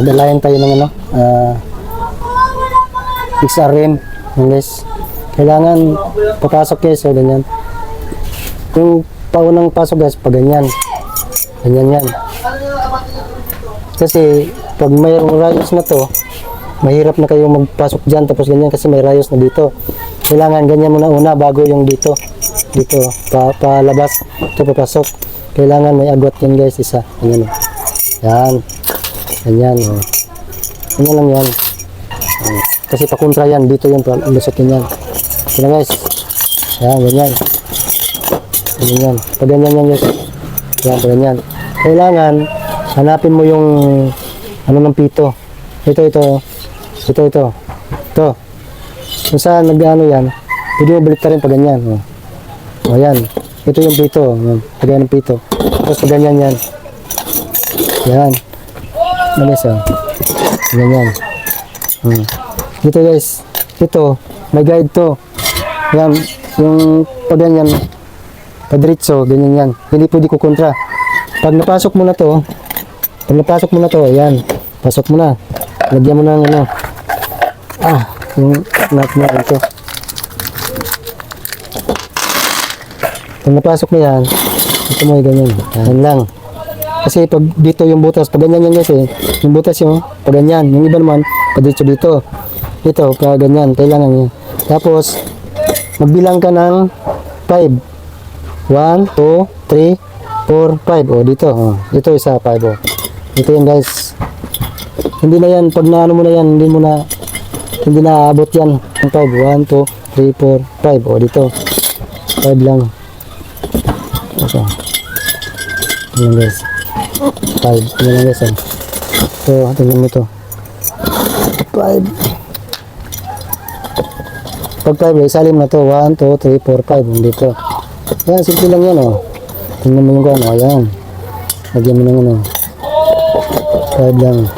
Dalayan tayo ng ano, ah, XRM, guys. Kailangan papasok guys, so ganyan. Yung paunang pasok guys, pag ganyan. Ganyan yan. Kasi pag mayroong rayos na to, mahirap na kayo magpasok dyan tapos ganyan kasi may rayos na dito. Kailangan ganyan muna una bago yung dito. Dito, pa, palabas. Ito papasok. Kailangan may agwat yan guys, isa. Ganyan. Yan. Ganyan. Oh. Ganyan lang yan. Oh. Kasi pakontra yan. Dito yan. Lusotin yan. Na guys. Yan, ganyan. Ganyan. Pag ganyan yan guys. Yan, pag ganyan. Kailangan, hanapin mo yung ano ng pito. Ito, ito. Ito, ito. Ito. Kung saan nag-ano yan, pwede mo balik rin pag ganyan. Oh. O yan. Ito yung pito. Yan. Pag ganyan ng pito. Tapos pag ganyan yan. Yan. Guys, oh. Ganyan. Hmm. Dito guys. Ito. May guide to. Yan. Yung pag ganyan. Padiritso. Ganyan yan. Hindi pwede kukontra. Pag napasok mo na to, pag napasok mo na to, yan. Pasok mo na. Lagyan mo ng ano. Ah, yung nut mo ito. Pag napasok mo yan, ito mo yung ganyan. Yan lang. Kasi pag dito yung butas, pag ganyan yan kasi, yung butas yung pag ganyan. Yung iba naman, pag dito dito. Dito, pag ganyan, kailangan yan. Tapos, magbilang ka ng 5. 1, 2, 3, 4, 5. O, dito. O, dito isa, 5. O. Dito yan guys. Hindi na yan, pag naano mo na yan, hindi mo na, hindi na aabot yan. Ang 5, 1, 2, 3, 4, 5. O, dito. 5 lang. Okay. Yan guys. 5. Yan lang guys. Oh. So, tingnan mo ito. 5. Pag 5, isalim na to. 1, 2, 3, 4, 5. Dito. Yan, simple lang yan, oh. Tingnan mo yung gano'n, oh, yan. Lagyan mo ng ano. 5 lang.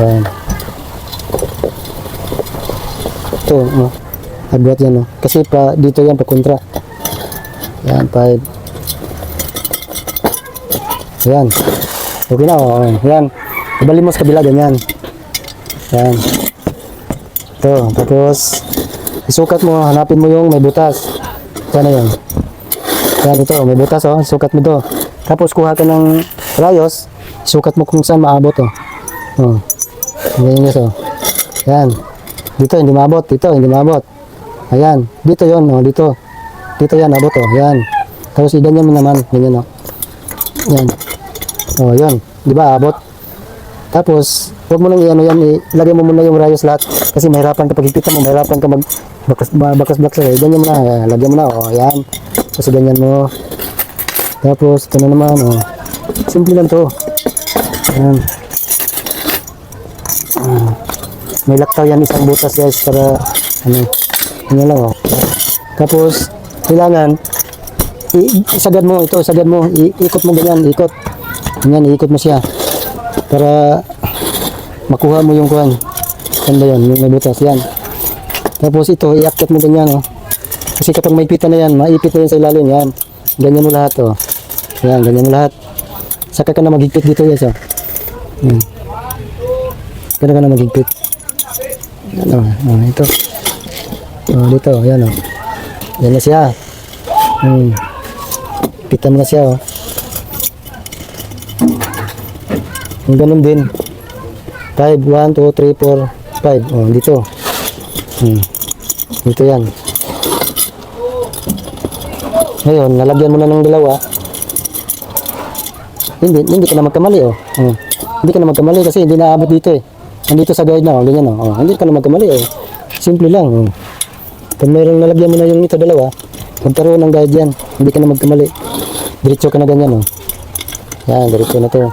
Yan. Ito, oh. Agwat yan, oh. Kasi pa, dito yan, pa kontra. Yan, 5. Yan. Okay na, oh. Yan. Ibalik mo sa kabila, ganyan. Yan. Ito, tapos isukat mo, hanapin mo yung may butas. Yan na yun. Yan ito, may butas oh, sukat mo to. Tapos kuha ka ng rayos, sukat mo kung saan maabot oh. Oh. Ganyan guys oh. Yan. Dito hindi maabot, dito hindi maabot. Ayan, dito yon oh, dito. Dito yan abot oh, yan. Tapos iganyan mo naman, ganyan oh. Yan. Oh, yan. Di ba abot? Tapos, huwag mo nang i-ano yan, ilagay mo muna yung rayos lahat. Kasi mahirapan ka pag mo, mahirapan ka mag bakas, bakas bakas eh. Ganyan mo na, eh, lagyan mo na, oh, yan. Tapos ganyan mo. Tapos, ito na naman, oh. Simple lang to. Yan. Ah. May laktaw yan isang butas guys para ano, ano lang oh. Tapos, kailangan, i- isagad mo, ito, isagad mo, ikot mo ganyan, ikot. Ganyan, ikot mo siya. Para makuha mo yung kuhan. Ganda yung may butas yan. Tapos ito, iakit mo ganyan, oh. Kasi kapag may pita na yan, maipit na yan sa ilalim, yan. Ganyan mo lahat, oh. Yan, ganyan mo lahat. Saka ka na magigpit dito, yes, oh. Yan. Ganun ka na magigpit. Yan, oh. oh ito. Oh, dito, yan, oh. Yan na siya. Hmm. Pita mo na siya, oh. Yung ganun din. 5, 1, 2, 3, 4, 5. Oh, dito. Hmm. Dito yan. Ngayon, nalagyan mo na ng dalawa. Hindi, hindi ka na magkamali, oh. oh. Hindi ka na magkamali kasi hindi naabot dito, eh. Nandito sa guide na, oh. Ganyan, oh. oh. Hindi ka na magkamali, eh. Simple lang, oh. Pag mayroong nalagyan mo na yung ito dalawa, magkaroon ng guide yan. Hindi ka na magkamali. Diretso ka na ganyan, oh. Yan, diretso na to.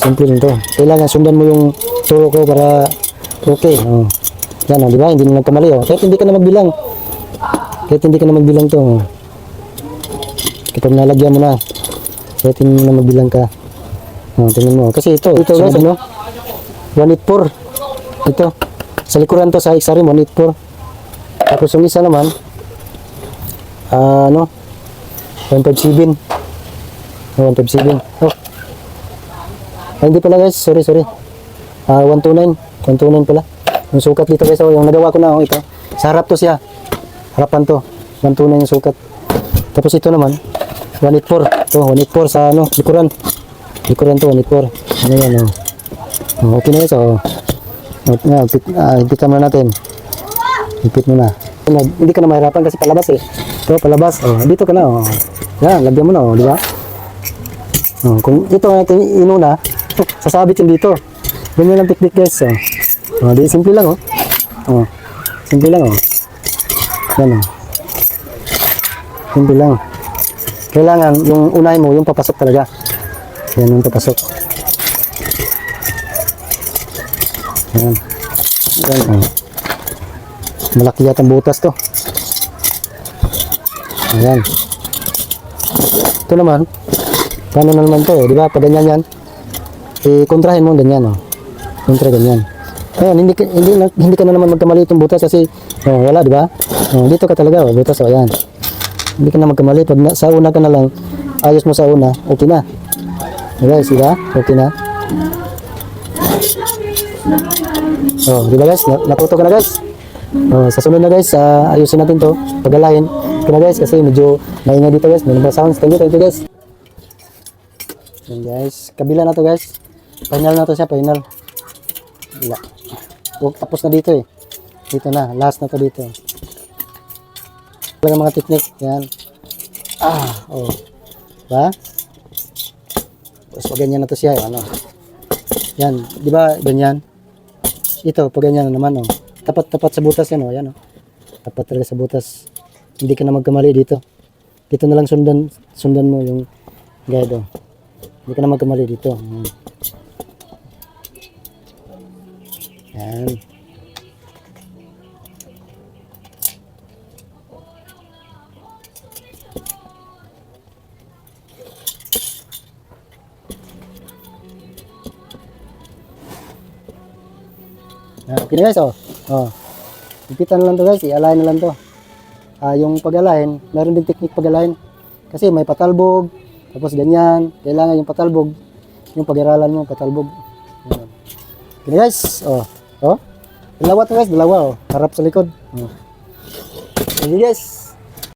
Simple lang to. Kailangan sundan mo yung turo ko para okay. Oh. Yan, oh, di ba? Hindi na nagkamali. Oh. Kahit hindi ka na magbilang. Kahit hindi ka na magbilang to. Oh. Kapag nalagyan mo na, kahit hindi mo na magbilang ka. Oh, tingnan mo. Kasi ito, ito guys, ano? 184. Ito. Sa likuran to, sa XRM, 184. Tapos yung isa naman, ah, ano, 157. Oh, 157. Oh. Ay, hindi pala guys. Sorry, sorry. Ah, 129. 129 pala. Yung sukat dito guys. Oh, yung nagawa ko na. Oh, ito. Sa harap to siya. Harapan to. 129 yung sukat. Tapos ito naman. 184. Ito, 184 sa ano, likuran. Likuran to, 184. Ano yan, oh. Oh, okay na guys. Oh. Oh, yeah, higpit, ah, higpitan muna natin. Higpit muna. Ano, Hindi ka na mahirapan kasi palabas eh. Ito, palabas. Oh, dito ka na. Oh. Yan, lagyan mo na. Oh, di ba? Oh, kung ito ang ating inuna, sasabit yun dito. Ganyan lang technique guys. Oh. Oh, di, simple lang oh. Oh. Simple lang oh. Yan oh. Simple lang. Kailangan yung unahin mo, yung papasok talaga. Yan yung papasok. Yan. Yan oh. Malaki yata butas to. Ayan. Ito naman, paano na naman to eh, di ba? Pag ganyan yan, eh, kontrahin mo ganyan, oh. Kontra ganyan. Ayan, hindi, hindi, hindi ka na naman magkamali itong butas kasi, oh, wala, di ba? Oh, dito ka talaga, oh, butas, oh, ayan. Hindi ka na magkamali. Pag na, sa una ka na lang, ayos mo sa una, okay na. Guys, di? Okay na. Oh, di ba guys? Na, natuto ka na guys? Oh, sa sunod na guys, ah, ayusin natin to. Pagalahin. Okay na guys, kasi medyo maingay dito guys. Mga sounds. Thank you, thank you guys. Yan guys. Kabila na to guys. Final na to siya, final. Wala. Huwag tapos na dito eh. Dito na. Last na to dito. Talaga mga technique. Yan. Ah, oh. Diba? Tapos pag ganyan na to siya, ano. Yan. Di ba ganyan? Ito, pag ganyan na naman, oh. Tapat, tapat sa butas yan, oh. Yan, oh. Tapat talaga sa butas. Hindi ka na magkamali dito. Dito na lang sundan, sundan mo yung guide, oh. Hindi ka na magkamali dito. Yan. Yan. Ah, Okay guys, oh. Oh. Ipitan lang to guys, i-align na lang to. Ah, yung pag-align, meron din technique pag-align. Kasi may patalbog, tapos ganyan. Kailangan yung patalbog, yung pag-aralan mo, patalbog. Yan. Okay guys, oh. Oh. Dalawa to guys, dalawa oh. Harap sa likod. Oh. Okay guys.